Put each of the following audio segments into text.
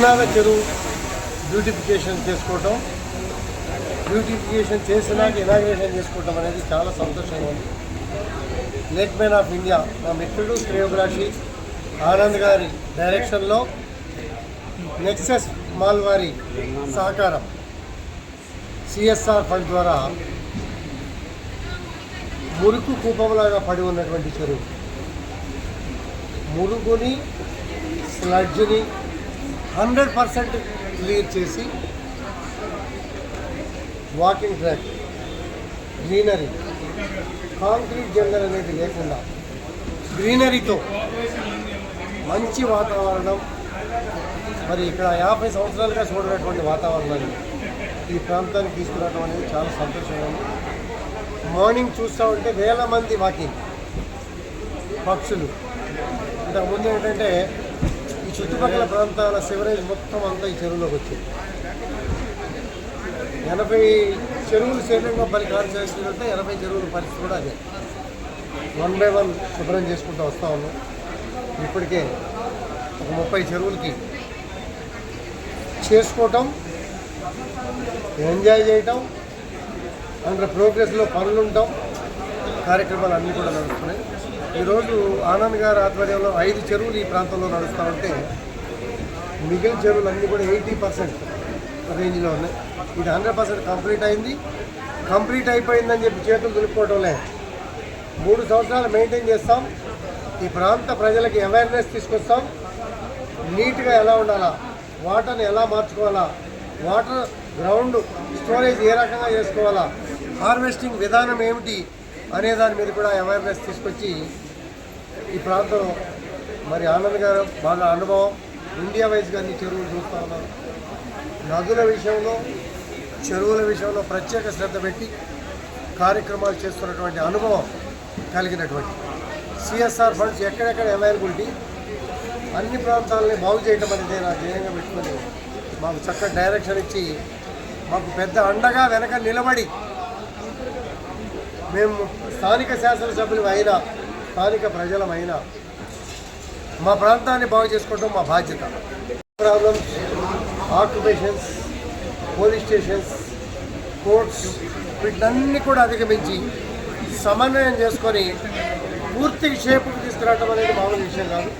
గురునాథ చెరువు బ్యూటిఫికేషన్ చేసుకోవటం. బ్యూటిఫికేషన్ చేసినాక ఇనాగ్రేషన్ చేసుకోవటం అనేది చాలా సంతోషంగా ఉంది. లేక్ మ్యాన్ ఆఫ్ ఇండియా మా మిత్రుడు శ్రేయోగ్రాషి ఆనంద్ గారి డైరెక్షన్లో నెక్సెస్ మాల్ వారి సహకారం సిఎస్ఆర్ ఫండ్ ద్వారా మురుకు కూపంలాగా పడి ఉన్నటువంటి చెరువు. మురుగుని స్లడ్జ్ని హండ్రెడ్ పర్సెంట్ క్లియర్ చేసి walking track greenery. Concrete jungle అనేది లేకుండా గ్రీనరీతో మంచి వాతావరణం. మరి ఇక్కడ యాభై సంవత్సరాలుగా చూడనటువంటి వాతావరణాన్ని ఈ ప్రాంతానికి తీసుకురావడం అనేది చాలా సంతోషంగా ఉంది. మార్నింగ్ చూస్తూ ఉంటే వేల మంది వాకింగ్ పక్షులు. ఇంతకుముందు ఏంటంటే ఈ చుట్టుపక్కల ప్రాంతాల సివరేజ్ మొత్తం అంతా ఈ చెరువులోకి వచ్చింది. ఎనభై చెరువులు శరీరంగా పని చేస్తుంటే ఎనభై చెరువుల పరిస్థితి కూడా అదే. వన్ బై వన్ శుభ్రం చేసుకుంటూ వస్తూ ఉన్నాం. ఇప్పటికే ఒక ముప్పై చెరువులకి చేసుకోవటం ఎంజాయ్ చేయటం అందులో ప్రోగ్రెస్లో పనులు ఉండటం కార్యక్రమాలు అన్నీ కూడా నడుస్తున్నాయి. ఈరోజు ఆనంద్ గారి ఆధ్వర్యంలో ఐదు చెరువులు ఈ ప్రాంతంలో నడుస్తూ ఉంటే మిగిలిన చెరువులు అన్నీ కూడా ఎయిటీ పర్సెంట్ రేంజ్లో ఉన్నాయి. ఇది హండ్రెడ్ పర్సెంట్ కంప్లీట్ అయింది. కంప్లీట్ అయిపోయిందని చెప్పి చేతులు దులుపుకోవటంలే మూడు సంవత్సరాలు మెయింటైన్ చేస్తాం. ఈ ప్రాంత ప్రజలకి అవేర్నెస్ తీసుకొస్తాం. నీట్గా ఎలా ఉండాలా? వాటర్ని ఎలా మార్చుకోవాలా? వాటర్ గ్రౌండ్ స్టోరేజ్ ఏ రకంగా చేసుకోవాలా? హార్వెస్టింగ్ విధానం ఏమిటి? అనే దాని మీద కూడా అవేర్నెస్ తీసుకొచ్చి ఈ ప్రాంతం మరి ఆనంద్ గారు బాగా అనుభవం ఇండియా వైజ్ గారిని చెరువులు చూస్తూ ఉన్నారు. నదుల విషయంలో చెరువుల విషయంలో ప్రత్యేక శ్రద్ధ పెట్టి కార్యక్రమాలు చేస్తున్నటువంటి అనుభవం కలిగినటువంటి సిఎస్ఆర్ ఫండ్స్ ఎక్కడెక్కడ అవైలబిలిటీ అన్ని ప్రాంతాలని బాగు చేయడం అనేది నా ధ్యేయంగా పెట్టుకొని మాకు చక్కటి డైరెక్షన్ ఇచ్చి మాకు పెద్ద అండగా వెనక నిలబడి మేము స్థానిక శాసనసభ్యులమైనా స్థానిక ప్రజలమైనా మా ప్రాంతాన్ని బాగు చేసుకోవడం మా బాధ్యత. Problems occupations police stations courts వీటినన్నీ కూడా అధిగమించి సమన్వయం చేసుకొని పూర్తి షేపుకు తీసుకురావడం అనేది మామూలు విషయం కాదు.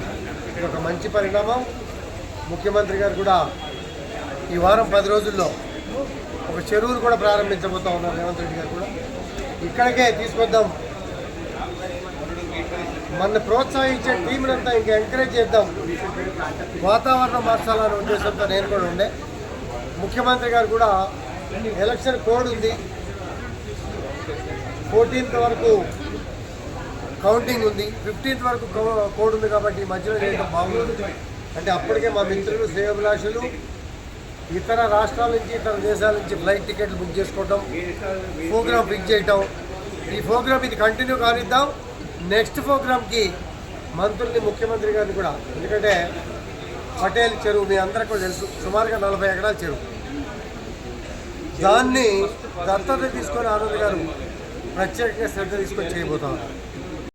ఇది ఒక మంచి పరిణామం. ముఖ్యమంత్రి గారు కూడా ఈ వారం పది రోజుల్లో ఒక చెరువును కూడా ప్రారంభించబోతా ఉన్నారు. రేవంత్ రెడ్డి గారు కూడా ఇక్కడికే తీసుకొద్దాం. మన ప్రోత్సహించే టీంలంతా ఇంకా ఎంకరేజ్ చేద్దాం. వాతావరణం మార్చాలనే ఉద్దేశంతో నేను కూడా ఉండే. ముఖ్యమంత్రి గారు కూడా ఎలక్షన్ కోడ్ ఉంది. ఫోర్టీన్త్ వరకు కౌంటింగ్ ఉంది. ఫిఫ్టీన్త్ వరకు కోడ్ ఉంది కాబట్టి ఈ మధ్యలో చేయడం బాగుంది. అంటే అప్పటికే మా మిత్రులు శ్రేయోభిలాషులు ఇతర రాష్ట్రాల నుంచి ఇతర దేశాల నుంచి ఫ్లైట్ టికెట్లు బుక్ చేసుకోవడం ప్రోగ్రామ్ ఫిక్స్ చేయటం. ఈ ప్రోగ్రామ్ ఇది కంటిన్యూ కానిద్దాం. నెక్స్ట్ ప్రోగ్రామ్కి మంత్రుల్ని ముఖ్యమంత్రి గారిని కూడా. ఎందుకంటే పటేల్ చెరువు మీ అందరికీ కూడా తెలుసు. సుమారుగా నలభై ఎకరాల చెరువు. దాన్ని దత్తత తీసుకొని ఆనంద్ గారు ప్రత్యేకంగా శ్రద్ధ తీసుకొని చేయబోతా